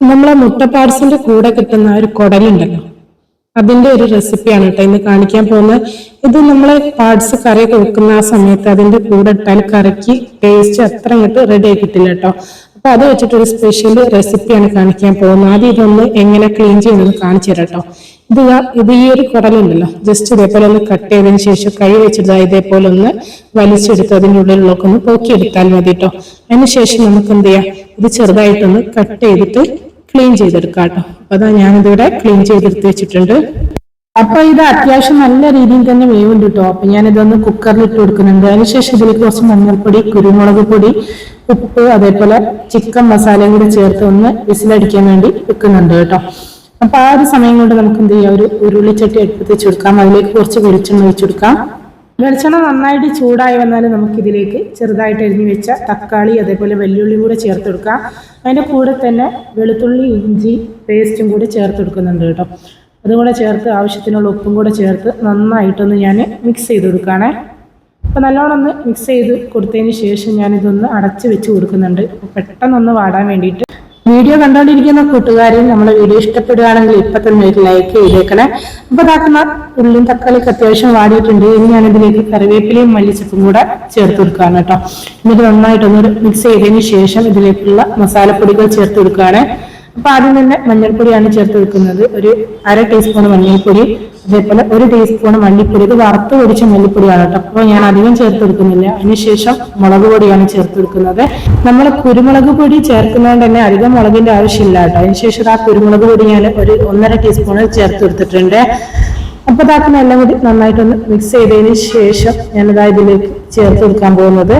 നമ്മളെ മുട്ട പാർസിന്റെ കൂടെ കിട്ടുന്ന ഒരു കുടലുണ്ടല്ലോ. അതിന്റെ ഒരു റെസിപ്പിയാണ് കേട്ടോ ഇന്ന് കാണിക്കാൻ പോകുന്നത്. ഇത് നമ്മളെ പാർട്സ് കറി കൊടുക്കുന്ന ആ സമയത്ത് അതിന്റെ കൂടെ ഇട്ടാൽ കറിക്ക് ടേസ്റ്റ് അത്ര അങ്ങോട്ട് റെഡി ആയി കിട്ടില്ല കേട്ടോ അപ്പൊ അത് വെച്ചിട്ട് ഒരു സ്പെഷ്യൽ റെസിപ്പിയാണ് കാണിക്കാൻ പോകുന്നത്. ആദ്യം ഇതൊന്ന് എങ്ങനെ ക്ലീൻ ചെയ്യുന്നത് കാണിച്ചു തരാം കേട്ടോ ഇത് ഇത് ഈ ഒരു കുടലുണ്ടല്ലോ. ജസ്റ്റ് ഇതേപോലെ ഒന്ന് കട്ട് ചെയ്തതിന് ശേഷം കൈ വെച്ചിട്ട് ഇതേപോലെ ഒന്ന് വലിച്ചെടുത്ത് അതിന്റെ ഉള്ളിലുള്ളൊക്കെ ഒന്ന് പോക്കിയെടുത്താൽ മതി കേട്ടോ അതിന് ശേഷം നമുക്ക് എന്ത് ചെയ്യാം? ഇത് ചെറുതായിട്ടൊന്ന് കട്ട് ചെയ്തിട്ട് ക്ലീൻ ചെയ്തെടുക്കാം കേട്ടോ അതാ ഞാനിതിവിടെ ക്ലീൻ ചെയ്തെടുത്ത് വെച്ചിട്ടുണ്ട്. അപ്പൊ ഇത് അത്യാവശ്യം നല്ല രീതിയിൽ തന്നെ വേവുണ്ട് കേട്ടോ അപ്പൊ ഞാൻ ഇതൊന്ന് കുക്കറിൽ ഇട്ട് കൊടുക്കുന്നുണ്ട്. അതിനുശേഷം ഇതിലേക്ക് കുറച്ച് മഞ്ഞൾപ്പൊടി കുരുമുളക് പൊടി ഉപ്പ് അതേപോലെ ചിക്കൻ മസാലയും കൂടി ചേർത്ത് ഒന്ന് വിസിലടിക്കാൻ വേണ്ടി വെക്കുന്നുണ്ട് കേട്ടോ അപ്പൊ ആ ഒരു സമയം കൊണ്ട് നമുക്ക് എന്ത് ചെയ്യാം? ഒരു ഉരുളിച്ചട്ടി എടുത്ത് വെച്ച് കൊടുക്കാം. അതിലേക്ക് കുറച്ച് വെളിച്ചെണ്ണ ഒഴിച്ചു കൊടുക്കാം. വെളിച്ചെണ്ണ നന്നായിട്ട് ചൂടായി വന്നാൽ നമുക്കിതിലേക്ക് ചെറുതായിട്ട് എരിഞ്ഞു വെച്ച തക്കാളി അതേപോലെ വെല്ലുള്ളി കൂടെ ചേർത്ത് കൊടുക്കാം അതിന്റെ കൂടെ തന്നെ വെളുത്തുള്ളി ഇഞ്ചി പേസ്റ്റും കൂടി ചേർത്ത് കൊടുക്കുന്നുണ്ട് കേട്ടോ. അതുകൂടെ ചേർത്ത് ആവശ്യത്തിനുള്ള ഉപ്പും കൂടെ ചേർത്ത് നന്നായിട്ടൊന്ന് ഞാൻ മിക്സ് ചെയ്ത് കൊടുക്കുകയാണേ. അപ്പോൾ നല്ലോണം ഒന്ന് മിക്സ് ചെയ്ത് കൊടുത്തതിന് ശേഷം ഞാനിതൊന്ന് അടച്ച് വെച്ച് കൊടുക്കുന്നുണ്ട്. പെട്ടെന്നൊന്ന് വാടാൻ വേണ്ടിയിട്ട് വീഡിയോ കണ്ടുകൊണ്ടിരിക്കുന്ന കൂട്ടുകാരെയും നമ്മൾ വീഡിയോ ഇഷ്ടപ്പെടുകയാണെങ്കിൽ ഇപ്പൊ തന്നെ ഒരു ലൈക്ക് ചെയ്തേക്കണേ. അപ്പൊ ഇതാക്കുന്ന ഉള്ളിയും തക്കാളിക്ക് അത്യാവശ്യം വാടിയിട്ടുണ്ട്. ഇനി ഞാൻ ഇതിലേക്ക് കറിവേപ്പിലയും മല്ലിച്ചപ്പും കൂടെ ചേർത്ത് കൊടുക്കുകയാണ് കേട്ടോ. എന്നിട്ട് നന്നായിട്ടൊന്ന് മിക്സ് ചെയ്തതിന് ശേഷം ഇതിലേക്കുള്ള മസാലപ്പൊടികൾ ചേർത്ത് കൊടുക്കുകയാണ്. അപ്പൊ ആദ്യം തന്നെ മഞ്ഞൾപ്പൊടിയാണ് ചേർത്ത് വെക്കുന്നത്. ഒരു അര ടീസ്പൂൺ മഞ്ഞൾപ്പൊടി അതേപോലെ ഒരു ടീസ്പൂൺ മല്ലിപ്പൊടി. ഇത് വറുത്ത് പൊടിച്ച മല്ലിപ്പൊടിയാണ് കേട്ടോ. അപ്പോൾ ഞാൻ അധികം ചേർത്ത് കൊടുക്കുന്നില്ല അതിനുശേഷം മുളക് പൊടിയാണ് ചേർത്ത് കൊടുക്കുന്നത് നമ്മൾ കുരുമുളക് പൊടി ചേർക്കുന്നതുകൊണ്ട് തന്നെ അധികം മുളകിന്റെ ആവശ്യമില്ല കേട്ടോ. അതിനുശേഷം ആ കുരുമുളക് പൊടി ഞാൻ ഒരു ഒന്നര ടീസ്പൂൺ ചേർത്ത് കൊടുത്തിട്ടുണ്ട് അപ്പൊ ഇതാക്കുന്ന എല്ലാം കൂടി നന്നായിട്ടൊന്ന് മിക്സ് ചെയ്തതിന് ശേഷം ഞാനിതാ ഇതിലേക്ക് ചേർത്ത് കൊടുക്കാൻ പോകുന്നത്.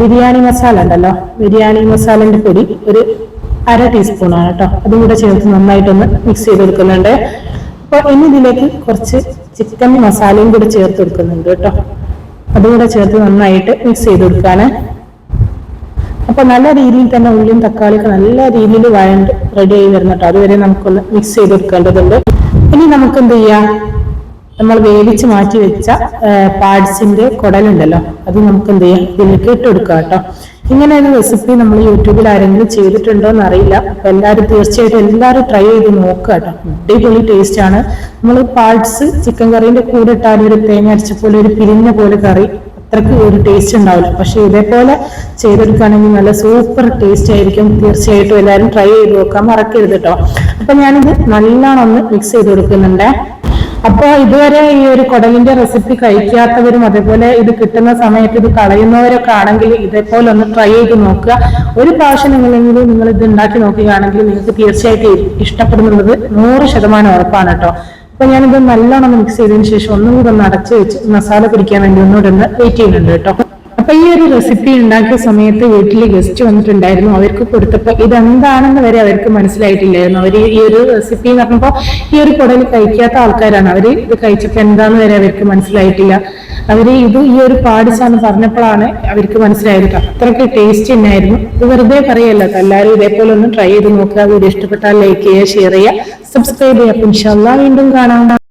ബിരിയാണി മസാല ഉണ്ടല്ലോ. ബിരിയാണി മസാലന്റെ പൊടി ഒരു അര ടീസ്പൂണാണ് കേട്ടോ. അതും കൂടെ ചേർത്ത് നന്നായിട്ടൊന്ന് മിക്സ് ചെയ്ത് കൊടുക്കുന്നുണ്ട്. അപ്പോൾ ഇനി ഇതിലേക്ക് കുറച്ച് ചിക്കൻ മസാലയും കൂടി ചേർത്ത് കൊടുക്കുന്നുണ്ട് കേട്ടോ. അതും കൂടെ ചേർത്ത് നന്നായിട്ട് മിക്സ് ചെയ്ത് കൊടുക്കാണ് അപ്പൊ നല്ല രീതിയിൽ തന്നെ ഉള്ളിയും തക്കാളിയൊക്കെ നല്ല രീതിയിൽ വഴണ്ട് റെഡി ആയി വരുന്ന കേട്ടോ. അതുവരെ നമുക്കൊന്ന് മിക്സ് ചെയ്ത് കൊടുക്കേണ്ടതുണ്ട്. ഇനി നമുക്ക് എന്ത് ചെയ്യാം? നമ്മൾ വേവിച്ച് മാറ്റി വെച്ച പാഡ്സിന്റെ കുടലുണ്ടല്ലോ. അത് നമുക്ക് എന്ത് ചെയ്യാം? ഇതിലേക്ക് ഇട്ട് കൊടുക്കാം കേട്ടോ. ഇങ്ങനെ ഒരു റെസിപ്പി നമ്മൾ യൂട്യൂബിൽ ആരെങ്കിലും ചെയ്തിട്ടുണ്ടോ എന്ന് അറിയില്ല അപ്പൊ എല്ലാവരും തീർച്ചയായിട്ടും എല്ലാവരും ട്രൈ ചെയ്ത് നോക്കുക കേട്ടോ. അടിപൊളി ടേസ്റ്റ് ആണ്. നമ്മൾ പാർട്സ് ചിക്കൻ കറീന്റെ കൂടെ ഇട്ടാൽ ഒരു തേങ്ങ അരച്ച പോലെ ഒരു പിരിഞ്ഞ പോലെ കറി അത്രയ്ക്ക് ഒരു ടേസ്റ്റ് ഉണ്ടാവില്ല. പക്ഷെ ഇതേപോലെ ചെയ്തെടുക്കുകയാണെങ്കിൽ നല്ല സൂപ്പർ ടേസ്റ്റ് ആയിരിക്കും. തീർച്ചയായിട്ടും എല്ലാവരും ട്രൈ ചെയ്ത് നോക്കാൻ മറക്കരുത് കേട്ടോ. അപ്പൊ ഞാനിത് നല്ലോണം ഒന്ന് മിക്സ് ചെയ്ത് കൊടുക്കുന്നുണ്ട്. അപ്പോൾ ഇതുവരെ ഈ ഒരു കുടലിന്റെ റെസിപ്പി കഴിക്കാത്തവരും അതേപോലെ ഇത് കിട്ടുന്ന സമയത്ത് ഇത് കളയുന്നവരൊക്കെ ആണെങ്കിൽ ഇതേപോലെ ഒന്ന് ട്രൈ ചെയ്ത് നോക്കുക. ഒരു പ്രാവശ്യം നിങ്ങളെങ്കിലും നിങ്ങൾ ഇത് ഉണ്ടാക്കി നോക്കുകയാണെങ്കിൽ നിങ്ങൾക്ക് തീർച്ചയായിട്ടും ഇഷ്ടപ്പെടുന്നത് നൂറ് ശതമാനം ഉറപ്പാണ് കേട്ടോ. അപ്പൊ ഞാനിത് നല്ലോണം മിക്സ് ചെയ്തതിന് ശേഷം ഒന്നും കൂടെ ഒന്ന് അടച്ചു വെച്ച് മസാല പിടിക്കാൻ വേണ്ടി ഒന്നുകൂടെ ഒന്ന് വെയിറ്റ് ചെയ്യുന്നുണ്ട് കേട്ടോ. അപ്പൊ ഈ ഒരു റെസിപ്പി ഉണ്ടാക്കിയ സമയത്ത് വീട്ടിൽ ഗസ്റ്റ് വന്നിട്ടുണ്ടായിരുന്നു. അവർക്ക് കൊടുത്തപ്പോ ഇതെന്താണെന്ന് വരെ അവർക്ക് മനസ്സിലായിട്ടില്ലായിരുന്നു. അവർ ഈ ഒരു റെസിപ്പി എന്ന് പറഞ്ഞപ്പോ ഈ ഒരു കുടൽ കഴിക്കാത്ത ആൾക്കാരാണ്. അവർ ഇത് കഴിച്ചപ്പോ എന്താന്ന് വരെ അവർക്ക് മനസ്സിലായിട്ടില്ല. അവർ ഇത് ഈ ഒരു പാടിച്ചാന്ന് പറഞ്ഞപ്പോഴാണ് അവർക്ക് മനസ്സിലായത്. അത്രയ്ക്ക് ടേസ്റ്റ് തന്നെയായിരുന്നു. ഇത് വെറുതെ പറയല്ല. എല്ലാവരും ഇതേപോലെ ഒന്ന് ട്രൈ ചെയ്ത് നോക്കുക. ഇഷ്ടപ്പെട്ടാൽ ലൈക്ക് ചെയ്യുക ഷെയർ ചെയ്യുക. സബ്സ്ക്രൈബ് ചെയ്യുക. അപ്പൊ ഇൻഷാല്ലാ വീണ്ടും കാണാം.